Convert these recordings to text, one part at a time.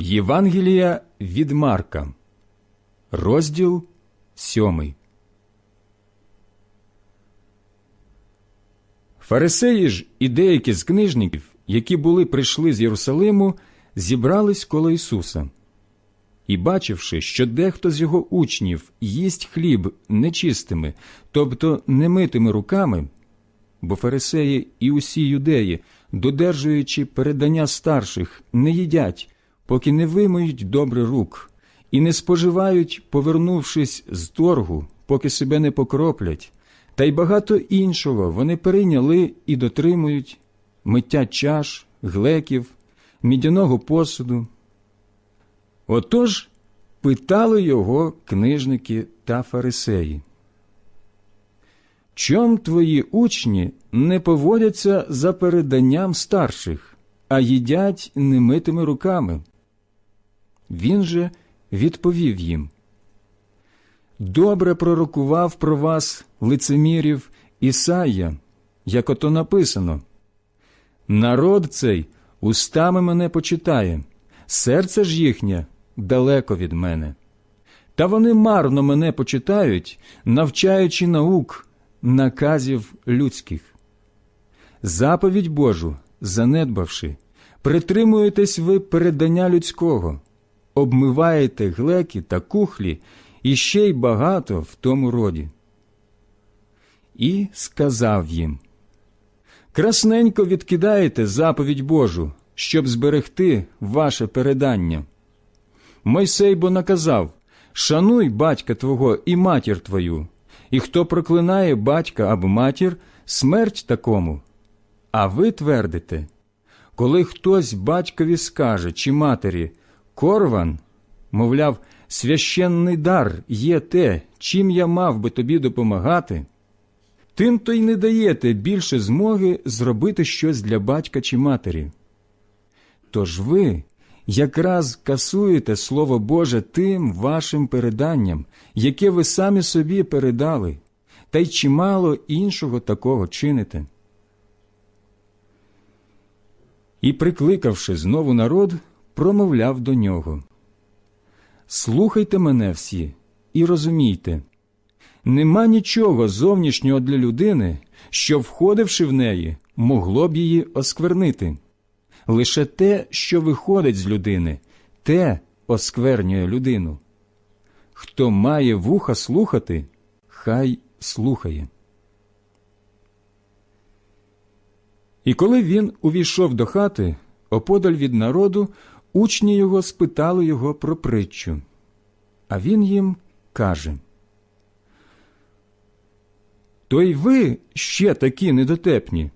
Євангелія від Марка, розділ сьомий. Фарисеї ж і деякі з книжників, які були прийшли з Єрусалиму, зібрались коло Ісуса. І, бачивши, що дехто з його учнів їсть хліб нечистими, тобто немитими руками, бо фарисеї і усі юдеї, додержуючи передання старших, не їдять, поки не вимиють добре рук, і не споживають, повернувшись з торгу, поки себе не покроплять, та й багато іншого вони перейняли і дотримують миття чаш, глеків, мідяного посуду. Отож питали його книжники та фарисеї. Чом твої учні не поводяться за переданням старших, а їдять немитими руками? Він же відповів їм. Добре пророкував про вас лицемірів Ісая, як ото написано. Народ цей устами мене почитає, серце ж їхнє далеко від мене. Та вони марно мене почитають, навчаючи наук, наказів людських. Заповідь Божу, занедбавши, притримуєтесь ви передання людського, обмиваєте глеки та кухлі і ще й багато в тому роді. І сказав їм Красненько відкидаєте заповідь Божу, щоб зберегти ваше передання. Мойсей бо наказав Шануй батька твого і матір твою, і хто проклинає батька або матір, смерть такому. А ви твердите, коли хтось батькові скаже чи матері Корван, мовляв, священний дар є те, чим я мав би тобі допомагати, тим то й не даєте більше змоги зробити щось для батька чи матері. Тож ви якраз касуєте Слово Боже тим вашим переданням, яке ви самі собі передали, та й чимало іншого такого чините. І, прикликавши знову народ, промовляв до нього Слухайте мене всі і розумійте нема нічого зовнішнього для людини, що, входивши в неї, могло б її осквернити. Лише те, що виходить з людини, те осквернює людину. Хто має вуха слухати, хай слухає. І коли він увійшов до хати, оподаль від народу, учні його спитали його про притчу. А він їм каже То й ви ще такі недотепні.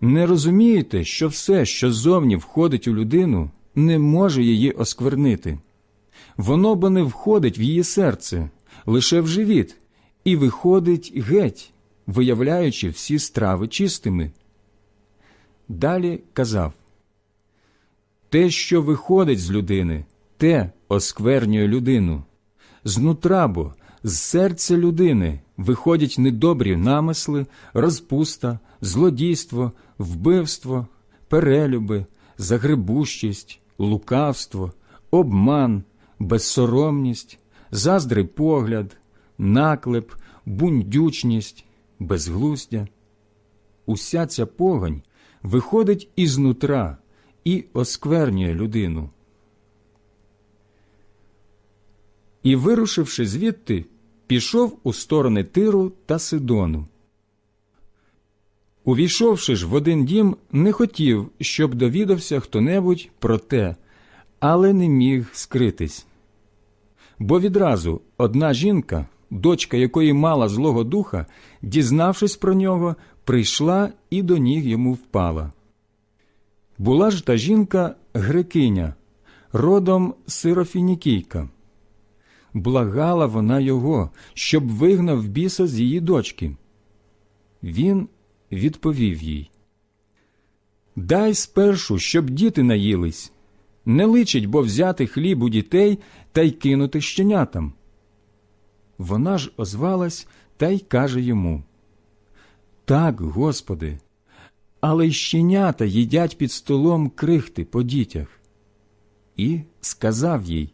Не розумієте, що все, що зовні входить у людину, не може її осквернити. Воно бо не входить в її серце, лише в живіт, і виходить геть, виявляючи всі страви чистими. Далі казав те, що виходить з людини, те осквернює людину. Знутра бо, з серця людини виходять недобрі намисли, розпуста, злодійство, вбивство, перелюби, загребущість, лукавство, обман, безсоромність, заздрий погляд, наклеп, бундючність, безглуздя. Уся ця погань виходить ізнутра і осквернює людину. І, вирушивши звідти, пішов у сторони Тиру та Сидону. Увійшовши ж в один дім, не хотів, щоб довідався хто небудь про те, але не міг скритись. Бо відразу одна жінка, дочка якої мала Злого Духа, дізнавшись про нього, прийшла і до ніг йому впала. Була ж та жінка грекиня, родом сирофінікійка. Благала вона його, щоб вигнав біса з її дочки. Він відповів їй Дай спершу, щоб діти наїлись. Не личить бо взяти хліб у дітей та й кинути щенятам. Вона ж озвалась та й каже йому Так, Господи, але й щенята їдять під столом крихти по дітях. і сказав їй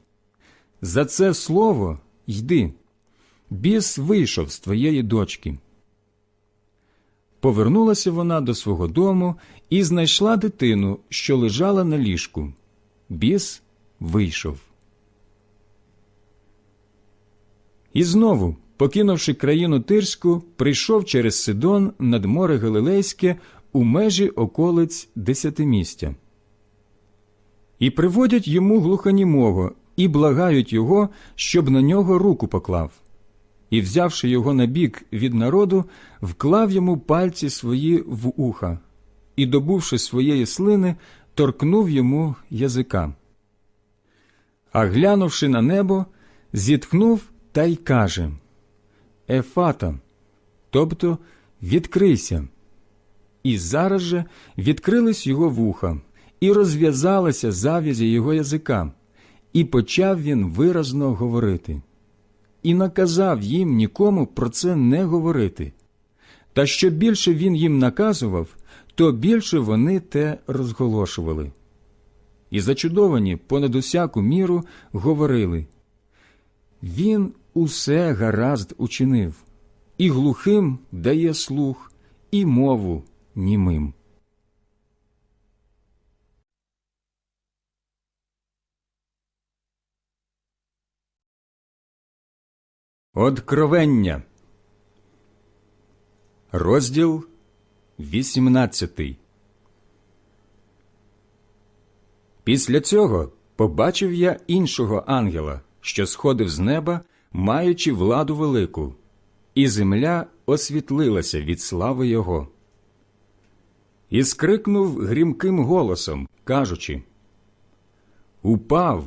За це слово йди, біс вийшов з твоєї дочки. Повернулася вона до свого дому і знайшла дитину, що лежала на ліжку. Біс вийшов. І знову, покинувши країну Тирську, прийшов через Сидон над море Галилейське у межі околиць десятимістя. І приводять йому глухонімого, і благають його, щоб на нього руку поклав. І, взявши його на бік від народу, вклав йому пальці свої в уха, і, добувши своєї слини, торкнув йому язика. А глянувши на небо, зітхнув та й каже Ефата, тобто відкрийся. І зараз же відкрились його вуха, і розв'язалися зав'язі його язика, і почав він виразно говорити. І наказав їм нікому про це не говорити. Та що більше він їм наказував, то більше вони те розголошували. І зачудовані понад усяку міру говорили Він усе гаразд учинив, і глухим дає слух, і мову німим. Откровення. Розділ 18 Після цього побачив я іншого ангела, що сходив з неба, маючи владу велику, і земля освітлилася від слави його. І скрикнув грімким голосом, кажучи Упав,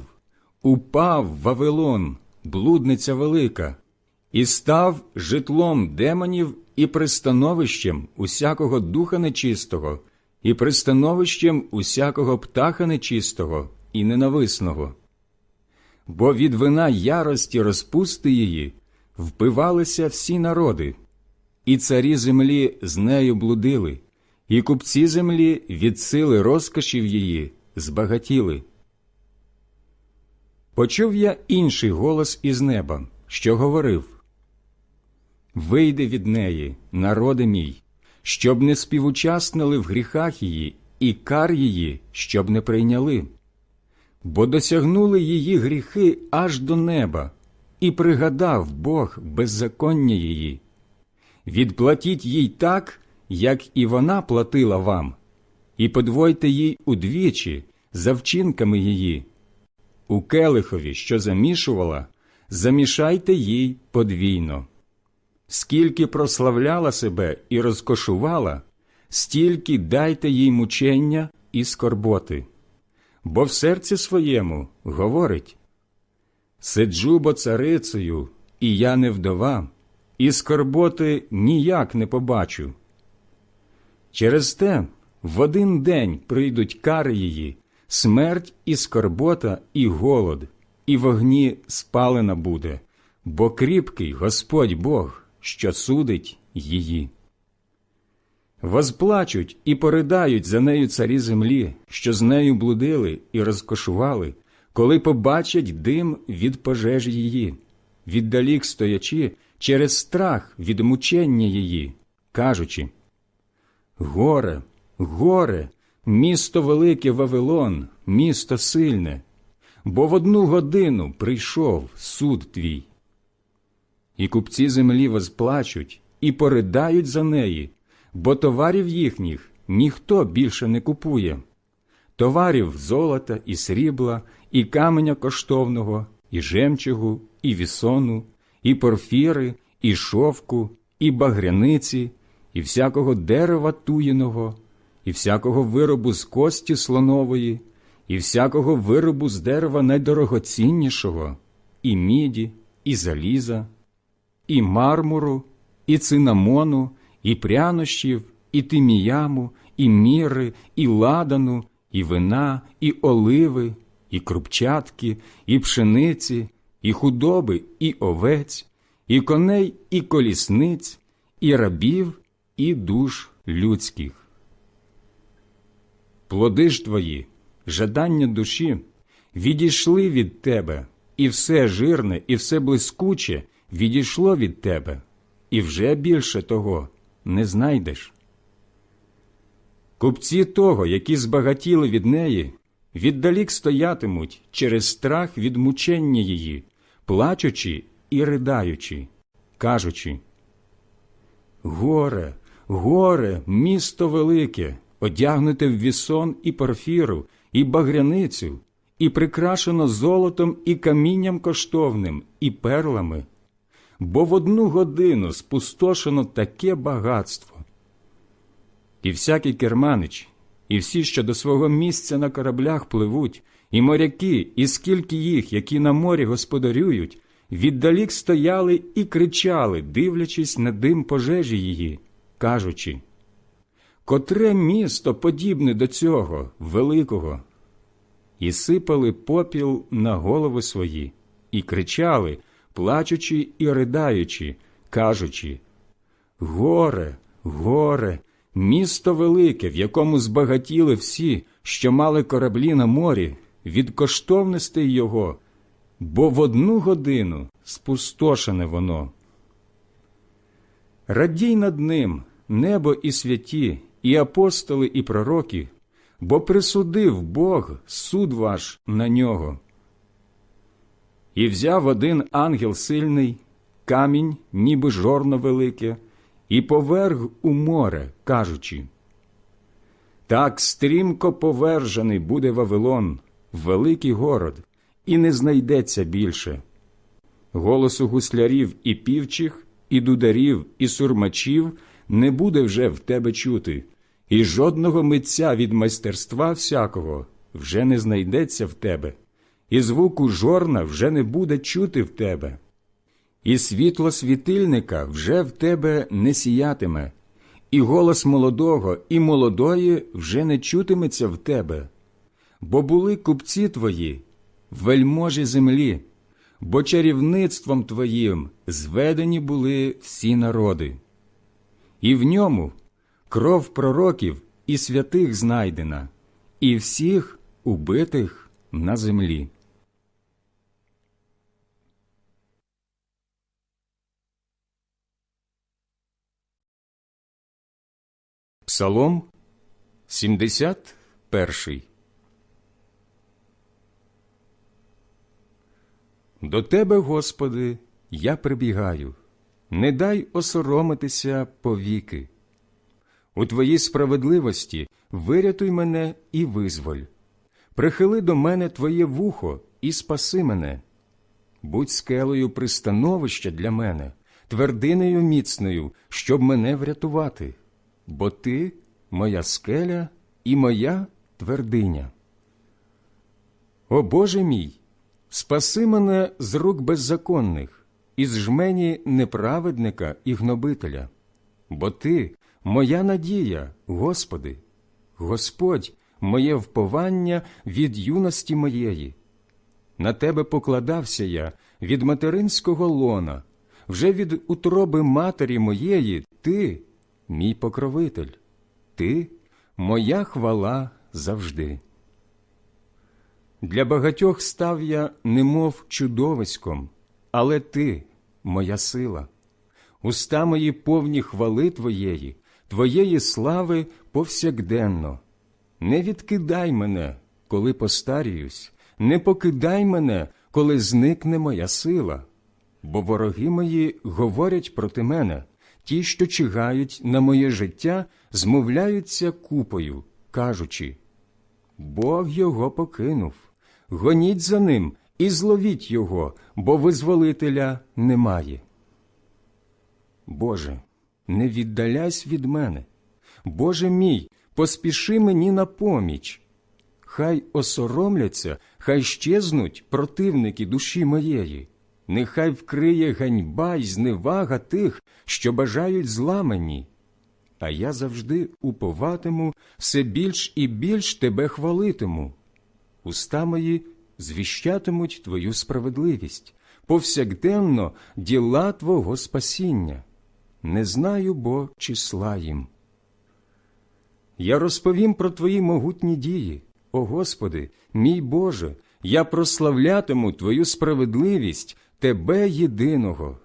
упав Вавилон, блудниця велика, і став житлом демонів і пристановищем усякого духа нечистого, і пристановищем усякого птаха нечистого і ненависного. Бо від вина ярості розпусти її впивалися всі народи, і царі землі з нею блудили, і купці землі від сили розкошів її збагатіли. Почув я інший голос із неба, що говорив Вийди від неї, народи мій, щоб не співучаснили в гріхах її, і кар її, щоб не прийняли. Бо досягнули її гріхи аж до неба, і пригадав Бог беззаконня її. Відплатіть їй так, як і вона платила вам, і подвойте їй удвічі за вчинками її. У келихові, що замішувала, замішайте їй подвійно. Скільки прославляла себе і розкошувала, стільки дайте їй мучення і скорботи. Бо в серці своєму говорить Сиджу бо царицею, і я не вдова, і скорботи ніяк не побачу. Через те в один день прийдуть кари її, смерть і скорбота, і голод, і вогні спалена буде, бо кріпкий Господь Бог що судить її. Возплачуть і поридають за нею царі землі, що з нею блудили і розкошували, коли побачать дим від пожежі її, віддалік стоячи через страх від мучення її, кажучи Горе, горе, місто велике Вавилон, місто сильне, бо в одну годину прийшов суд твій і купці землі возплачуть і поридають за неї, бо товарів їхніх ніхто більше не купує. Товарів золота і срібла, і каменя коштовного, і жемчугу, і вісону, і порфіри, і шовку, і багряниці, і всякого дерева туєного, і всякого виробу з кості слонової, і всякого виробу з дерева найдорогоціннішого, і міді, і заліза і мармуру, і цинамону, і прянощів, і тиміяму, і міри, і ладану, і вина, і оливи, і крупчатки, і пшениці, і худоби, і овець, і коней, і колісниць, і рабів, і душ людських. Плоди ж твої, жадання душі, відійшли від тебе, і все жирне, і все блискуче відійшло від тебе, і вже більше того не знайдеш. Купці того, які збагатіли від неї, віддалік стоятимуть через страх від мучення її, плачучи і ридаючи, кажучи Горе, горе, місто велике, одягнуте в вісон і порфіру, і багряницю, і прикрашено золотом і камінням коштовним, і перлами, бо в одну годину спустошено таке багатство. І всякий керманич, і всі, що до свого місця на кораблях пливуть, і моряки, і скільки їх, які на морі господарюють, віддалік стояли і кричали, дивлячись на дим пожежі її, кажучи Котре місто подібне до цього, великого? І сипали попіл на голови свої, і кричали, плачучи і riдаючи, кажучи Горе, горе, місто велике, в якому збагатіли всі, що мали кораблі на морі, від коштовностей його, бо в одну годину спустошене воно. Радій над ним, небо і святі, і апостоли, і пророки, бо присудив Бог суд ваш на нього. І взяв один ангел сильний, камінь, ніби жорно велике, і поверг у море, кажучи Так стрімко повержений буде Вавилон, великий город, і не знайдеться більше. Голосу гуслярів і півчих, і дударів, і сурмачів не буде вже в тебе чути, і жодного митця від майстерства всякого вже не знайдеться в тебе, і звуку жорна вже не буде чути в тебе. І світло світильника вже в тебе не сіятиме, і голос молодого і молодої вже не чутиметься в тебе, бо були купці твої, вельможі землі, бо чарівництвом твоїм зведені були всі народи. І в ньому кров пророків і святих знайдена, і всіх убитих на землі. Псалом 71 До Тебе, Господи, я прибігаю, не дай осоромитися повіки. У Твоїй справедливості вирятуй мене і визволь. Прихили до мене Твоє вухо і спаси мене. Будь скелею пристановища для мене, твердинею міцною, щоб мене врятувати бо ти моя скеля і моя твердиня. О Боже мій, спаси мене з рук беззаконних, із жмені неправедника і гнобителя, бо ти моя надія, Господи, Господь, моє вповання від юності моєї. На тебе покладався я від материнського лона, вже від утроби матері моєї ти мій покровитель, ти моя хвала завжди. Для багатьох став я немов чудовиськом, але ти моя сила, уста мої повні хвали Твоєї, Твоєї слави повсякденно. Не відкидай мене, коли постаріюсь, не покидай мене, коли зникне моя сила, бо вороги мої говорять проти мене, ті, що чигають на моє життя, змовляються купою, кажучи Бог його покинув, гоніть за ним і зловіть його, бо визволителя немає. Боже, не віддаляйся від мене. Боже мій, поспіши мені на поміч. Хай осоромляться, хай щезнуть противники душі моєї нехай вкриє ганьба й зневага тих, що бажають зла мені. А я завжди уповатиму, все більш і більш тебе хвалитиму. Уста мої звіщатимуть твою справедливість, повсякденно діла Твого спасіння. Не знаю бо числа їм. Я розповім про Твої могутні дії, о Господи, мій Боже, Я прославлятиму Твою справедливість, Тебе єдиного.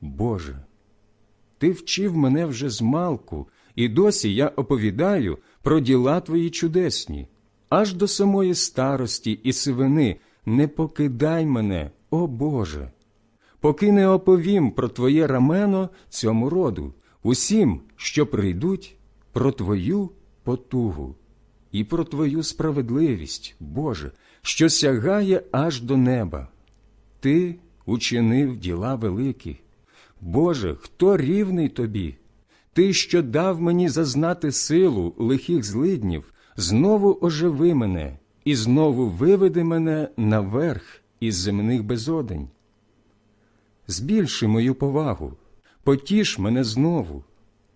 Боже, Ти вчив мене вже з малку, і досі я оповідаю про діла Твої чудесні. Аж до самої старості і сивини не покидай мене, о Боже, поки не оповім про Твоє рамено цьому роду, усім, що прийдуть, про Твою потугу і про Твою справедливість, Боже, що сягає аж до неба. Ти учинив діла великі. Боже, хто рівний тобі? Ти, що дав мені зазнати силу лихих злиднів, знову оживи мене і знову виведи мене наверх із земних безодень. Збільши мою повагу, потіш мене знову,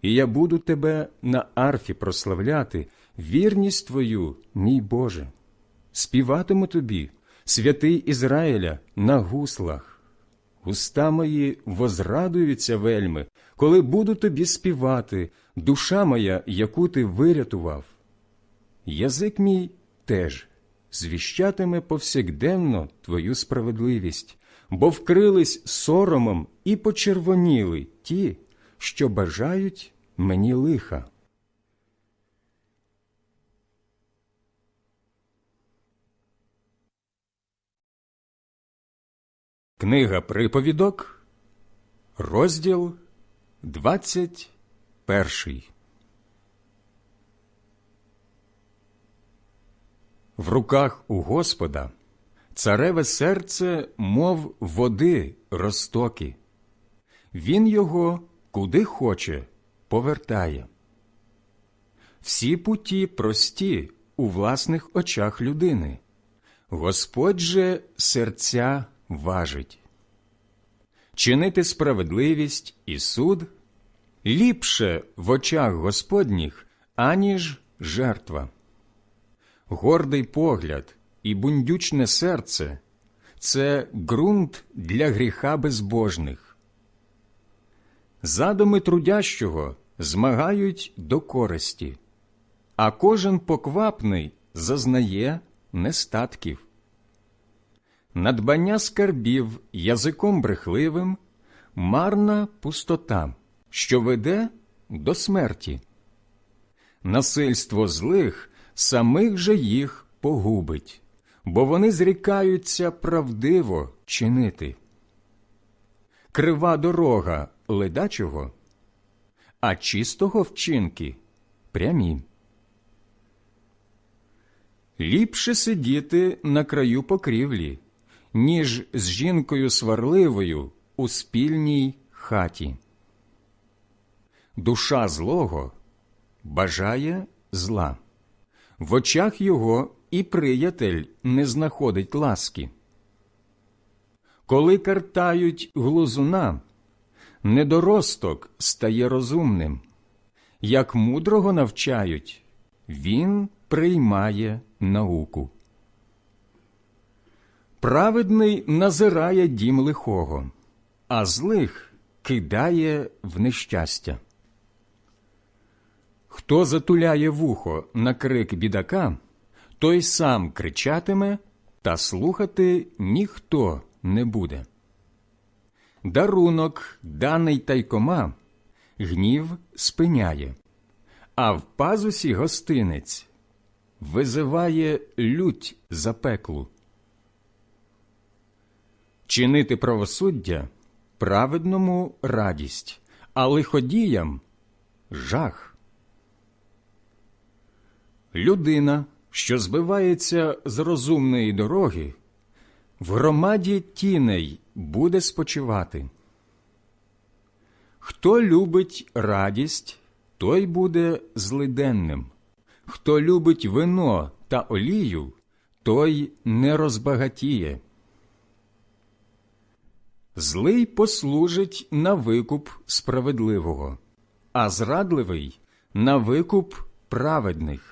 і я буду тебе на арфі прославляти, вірність твою, мій Боже. Співатиму тобі, святий Ізраїля, на гуслах. Уста мої возрадуються вельми, коли буду тобі співати, душа моя, яку ти вирятував язик мій теж звіщатиме повсякденно твою справедливість, бо вкрились соромом і почервоніли ті, що бажають мені лиха. Книга Приповідок, розділ 21 В руках у Господа цареве серце, мов води розтоки. Він його куди хоче повертає. Всі путі прості у власних очах людини. Господь же серця важить. Чинити справедливість і суд ліпше в очах Господніх, аніж жертва. Гордий погляд і бундючне серце це ґрунт для гріха безбожних. Задуми трудящого змагають до користі, а кожен поквапний зазнає нестатків. Надбання скарбів язиком брехливим, марна пустота, що веде до смерті. Насильство злих самих же їх погубить, бо вони зрікаються правдиво чинити. Крива дорога ледачого, а чистого вчинки прямі. Ліпше сидіти на краю покрівлі, ніж з жінкою сварливою у спільній хаті. Душа злого бажає зла, в очах його і приятель не знаходить ласки. Коли картають глузуна, недоросток стає розумним, як мудрого навчають, він приймає науку. Праведний назирає дім лихого, а злих кидає в нещастя. Хто затуляє вухо на крик бідака, той сам кричатиме, та слухати ніхто не буде. Дарунок, даний тайкома, гнів спиняє, а в пазусі гостинець визиває лють запеклу. Чинити правосуддя праведному радість, а лиходіям жах. Людина, що збивається з розумної дороги, в громаді тіней буде спочивати. Хто любить радість, той буде злиденним. Хто любить вино та олію, той не розбагатіє. Злий послужить на викуп справедливого, а зрадливий на викуп праведних.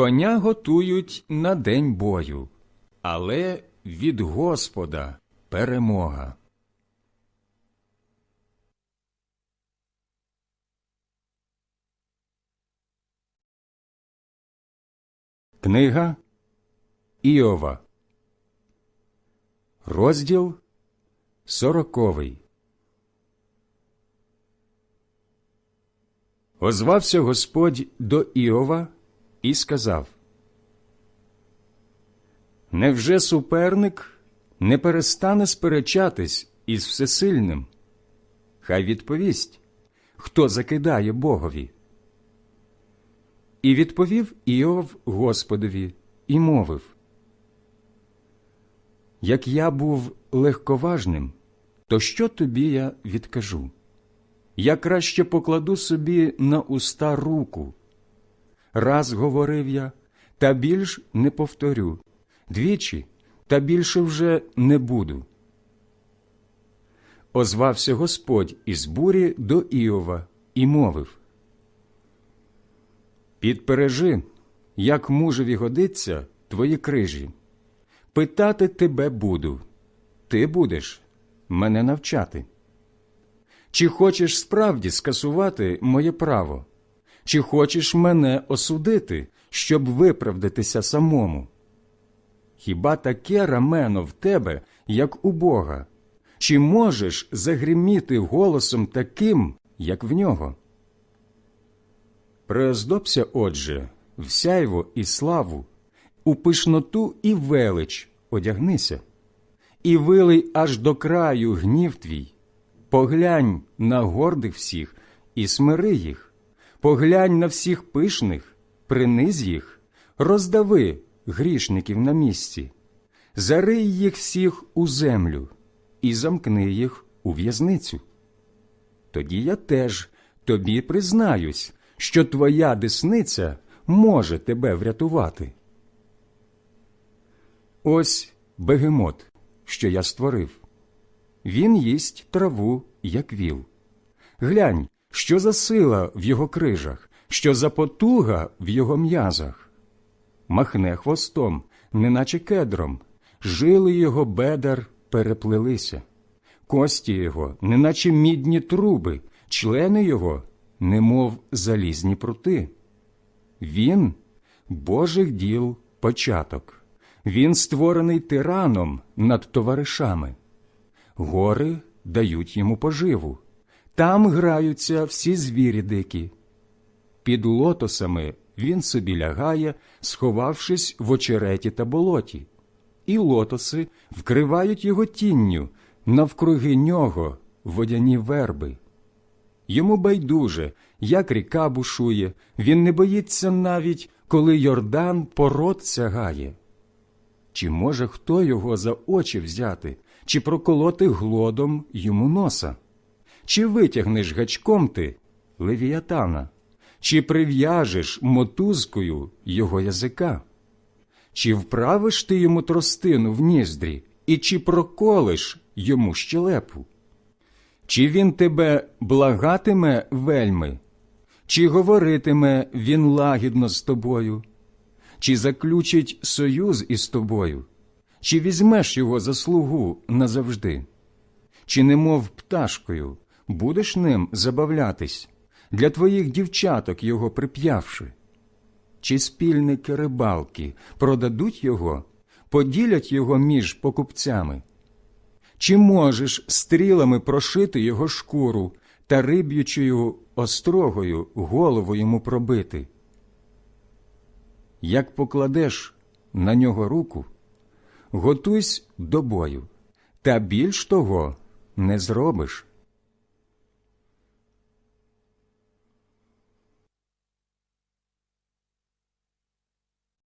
Коня готують на день бою, але від Господа перемога. Книга Іова, розділ сороковий. Озвався Господь до Іова і сказав Невже суперник не перестане сперечатись із всесильним? Хай відповість, хто закидає Богові. І відповів Іов Господові і мовив Як я був легковажним, то що тобі я відкажу? Я краще покладу собі на уста руку. Раз говорив я, та більш не повторю, двічі, та більше вже не буду. Озвався Господь із бурі до Іова і мовив Підпережи, як мужеві годиться твої крижі. Питати тебе буду, ти будеш мене навчати. Чи хочеш справді скасувати моє право? Чи хочеш мене осудити, щоб виправдатися самому? Хіба таке рамено в тебе, як у Бога? Чи можеш загриміти голосом таким, як в нього? Приоздобся, отже, в сяйво і славу, у пишноту і велич одягнися, і вилий аж до краю гнів твій, поглянь на гордих всіх і смири їх, поглянь на всіх пишних, приниз їх, роздави грішників на місці, зарий їх всіх у землю і замкни їх у в'язницю. Тоді я теж тобі признаюсь що твоя десниця може тебе врятувати. Ось бегемот, що я створив. Він їсть траву, як віл. Глянь, що за сила в його крижах, що за потуга в його м'язах. Махне хвостом, неначе кедром, жили його бедар переплелися, кості його, неначе мідні труби, члени його, немов залізні прути. Він Божих діл початок, він створений тираном над товаришами. Гори дають йому поживу, там граються всі звірі дикі. Під лотосами він собі лягає, сховавшись в очереті та болоті, і лотоси вкривають його тінню навкруги нього водяні верби. Йому байдуже, як ріка бушує, він не боїться навіть, коли Йордан пород сягає. Чи може хто його за очі взяти, чи проколоти глодом йому носа? Чи витягнеш гачком ти левіатана, чи прив'яжеш мотузкою його язика? Чи вправиш ти йому тростину в ніздрі, і чи проколиш йому щелепу? Чи він тебе благатиме вельми, чи говоритиме він лагідно з тобою? Чи заключить союз із тобою, чи візьмеш його за слугу назавжди? Чи немов пташкою будеш ним забавлятись, для твоїх дівчаток його прип'явши? Чи спільники рибалки продадуть його, поділять його між покупцями? Чи можеш стрілами прошити його шкуру та риб'ючою острогою голову йому пробити? Як покладеш на нього руку, готуйсь до бою, та більш того не зробиш.